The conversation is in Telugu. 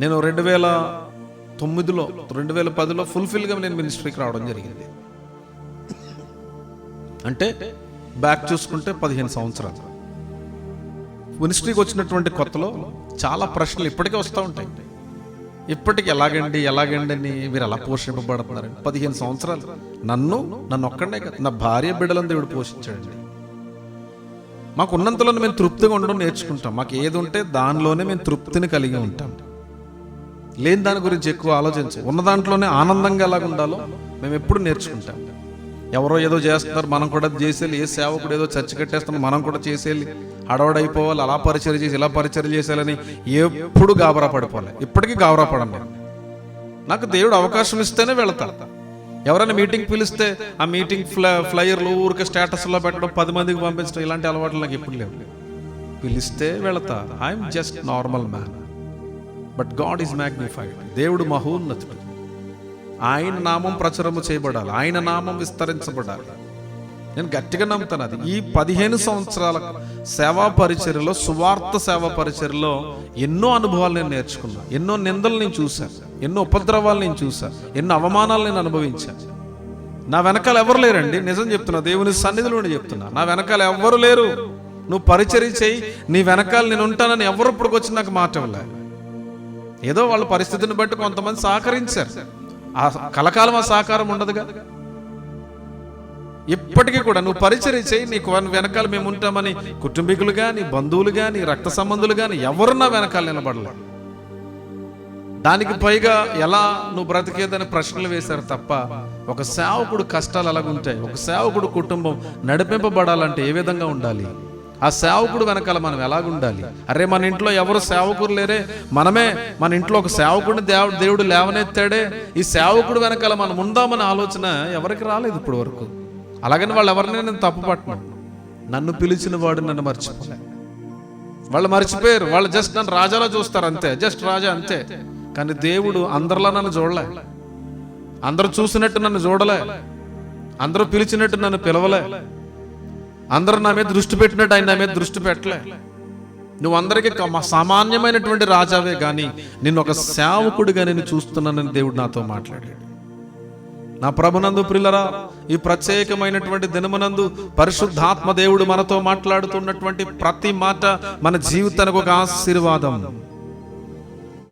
నేను రెండు వేల తొమ్మిదిలో రెండు వేల పదిలో ఫుల్ఫిల్గా నేను మినిస్ట్రీకి రావడం జరిగింది. అంటే బ్యాక్ చూసుకుంటే పదిహేను సంవత్సరాలు. మినిస్ట్రీకి వచ్చినటువంటి కొత్తలో చాలా ప్రశ్నలు ఇప్పటికే వస్తూ ఉంటాయి. ఇప్పటికి ఎలాగండి ఎలాగండి అని మీరు ఎలా పోషింపబడుతున్నారండి పదిహేను సంవత్సరాలు. నన్ను నన్ను ఒక్కడే కదా నా భార్య బిడ్డలను దేవుడు పోషించాడండి. మాకు ఉన్నంతలో మేము తృప్తిగా ఉండడం నేర్చుకుంటాం. మాకు ఏది ఉంటే దానిలోనే మేము తృప్తిని కలిగి ఉంటాం. లేని దాని గురించి ఎక్కువ ఆలోచించి ఉన్న దాంట్లోనే ఆనందంగా ఎలాగ ఉండాలో మేము ఎప్పుడు నేర్చుకుంటాం. ఎవరో ఏదో చేస్తున్నారు మనం కూడా చేసేయాలి. ఏ సేవకుడు ఏదో చర్చ కట్టేస్తున్నారు మనం కూడా చేసేయాలి. హడవడైపోవాలి అలా పరిచయం చేసి ఇలా పరిచయం చేసేయాలని ఎప్పుడు గాబరా పడిపోలే ఇప్పటికీ గాబరా పడండి నాకు దేవుడు అవకాశం ఇస్తేనే వెళతా. ఎవరైనా మీటింగ్ పిలిస్తే ఆ మీటింగ్ ఫ్లై ఫ్లయర్లు ఊరికే స్టేటస్లో పెట్టడం పది మందికి పంపించడం ఇలాంటి అలవాట్లు నాకు ఎప్పుడు లేవు. పిలిస్తే వెళతా. I'm just normal man. But God is magnified దేవుడు మహోన్నతుడు. ఆయన నామం ప్రచురము చేయబడాలి. ఆయన నామం విస్తరించబడాలి. నేను గట్టిగా నమ్ముతాను అది. ఈ పదిహేను సంవత్సరాల సేవా పరిచర్లో సువార్త సేవా పరిచర్లో ఎన్నో అనుభవాలు నేను నేర్చుకున్నా. ఎన్నో నిందలు నేను చూశాను. ఎన్నో ఉపద్రవాలు నేను చూశాను. ఎన్నో అవమానాలు నేను అనుభవించాను. నా వెనకాల ఎవరు లేరండి? నిజం చెప్తున్నా. దేవుని సన్నిధిలో చెప్తున్నా. నా వెనకాల ఎవ్వరు లేరు? నువ్వు పరిచర్య చేయి. నీ వెనకాల నేను ఉంటానని ఎవరు ఇప్పుడు వచ్చి నాకు మాట ఇవ్వలే. ఏదో వాళ్ళ పరిస్థితిని బట్టి కొంతమంది సహకరించారు. ఆ కలకాలం ఆ సహకారం ఉండదుగా. ఇప్పటికీ కూడా నువ్వు పరిచయం చేయి నీకు వెనకాల మేము ఉంటామని కుటుంబీకులు కానీ బంధువులు కానీ రక్త సంబంధులు కానీ ఎవరున్నా వెనకాల నిలబడలే దానికి పైగా ఎలా నువ్వు బ్రతికేదని ప్రశ్నలు వేశారు తప్ప ఒక సేవకుడు కష్టాలు ఎలాగుంటాయి ఒక సేవకుడు కుటుంబం నడిపింపబడాలంటే ఏ విధంగా ఉండాలి? ఆ సేవకుడు వెనకాల మనం ఎలాగుండాలి? అరే మన ఇంట్లో ఎవరు సేవకులు లేరే? మనమే మన ఇంట్లో ఒక సేవకుడిని దేవుడు దేవుడు లేవనెత్తాడే. ఈ సేవకుడు వెనకాల మనం ఉందామనే ఆలోచన ఎవరికి రాలేదు ఇప్పుడు వరకు అలాగని వాళ్ళు ఎవరిని నేను తప్పుపట్టను. నన్ను పిలిచిన వాడు నన్ను మర్చిపోలే. వాళ్ళు మర్చిపోయారు. వాళ్ళు జస్ట్ నన్ను రాజాలో చూస్తారు అంతే. జస్ట్ రాజా అంతే. కానీ దేవుడు అందరిలా నన్ను చూడలే. అందరూ చూసినట్టు నన్ను చూడలే. అందరూ పిలిచినట్టు నన్ను పిలవలే. అందరూ నా మీద దృష్టి పెట్టినట్టు ఆయన నా మీద దృష్టి పెట్టలే. నువ్వు అందరికీ సామాన్యమైనటువంటి రాజావే కానీ నిన్ను ఒక సేవకుడిగా నేను చూస్తున్నానని దేవుడు నాతో మాట్లాడాడు. నా ప్రభునందు ప్రిల్లరా ఈ ప్రత్యేకమైనటువంటి దినమునందు పరిశుద్ధాత్మ దేవుడు మనతో మాట్లాడుతున్నటువంటి ప్రతి మాట మన జీవితానికి ఒక ఆశీర్వాదం.